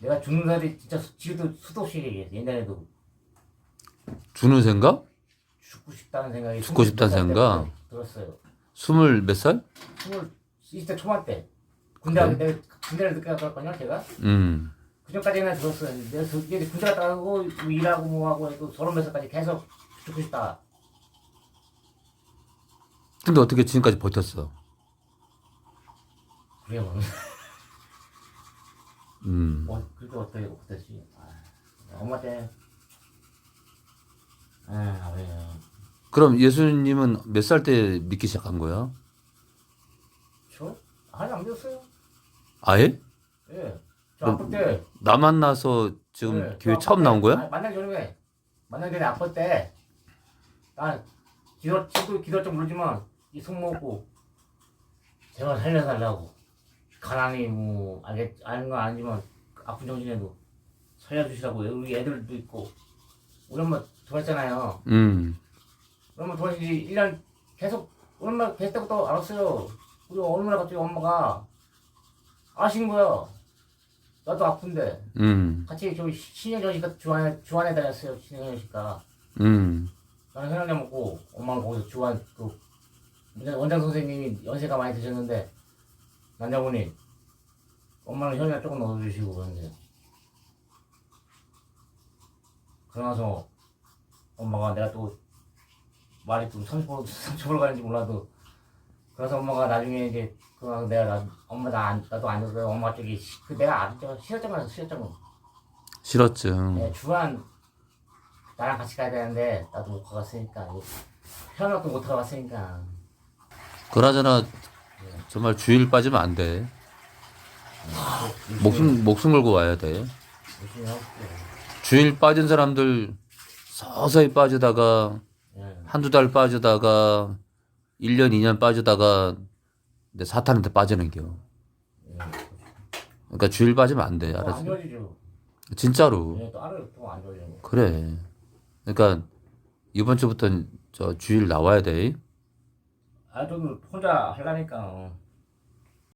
내가 죽는 날이 진짜 수- 지금도 수도 없이 얘기해. 옛날에도 주는 생각? 죽고 싶다는 생각이 죽고 싶다는 생각? 때부터 들었어요. 스물 몇 살? 스물 20대 초반 때. 군대 그래? 내가 군대를 늦게 갔거든요, 제가. 음. 그전까지는 들었어요. 내가 그- 이제 군대 갔다 가고 뭐 일하고 뭐 하고 또 서른 몇 살까지 계속 죽고 싶다. 근데 어떻게 지금까지 버텼어? 그래 뭐. 음. 어, 그게 어떻게 어땠지? 아, 엄마 때. 아, 왜? 그럼 예수님은 몇 살 때 믿기 시작한 거야? 저 아직 안 됐어요. 아예? 예. 저 아플 때. 나 만나서 지금 예, 교회 저 처음 아플 나온 때, 거야? 아니, 만나기 전에 만나기 전에 아플 때. 난 기도 지도 기도 좀 모르지만 이속 먹고 제발 살려달라고 가난이 뭐 알겠 아는 건 아니지만 아픈 정신에도 살려주시라고 우리 애들도 있고 우리 엄마 돌았잖아요. 음. 우리 엄마 돌아신 지 1년 계속 우리 엄마 계실 때부터 알았어요. 우리 어느 날 갑자기 엄마가 아신 거야. 나도 아픈데 음. 같이 저 신영정씨가 주안에 주안에 다녔어요. 신영정씨가 음. 나는 현황제 먹고 엄마는 거기서 주안 그 원장 선생님이 연세가 많이 드셨는데 남자분이 엄마는 현황 조금 넣어주시고 그러는데. 그러나서 엄마가 내가 또 말이 좀 30분 30분 가는지 몰라도 그래서 엄마가 나중에 이제 그러나서 내가 나, 엄마 나 안, 나도 안 줬어요 엄마 저기 시- 그 내가 아저 실업증만 실업증 실었증. 네, 주한 나랑 같이 가야 되는데 나도 못 가봤으니까. 현역도 못 가봤으니까. 그나저나 정말 주일 빠지면 안 돼. 목숨 목숨 걸고 와야 돼. 주일 빠진 사람들 서서히 빠지다가 예. 한두 달 빠지다가 1년 2년 빠지다가 이제 사탄한테 빠지는 겨. 예. 그러니까 주일 빠지면 안 돼. 좋아지죠. 진짜로. 예. 그래. 그러니까 이번 주부터는 저 주일 나와야 돼. 아, 저는 혼자 하려니까.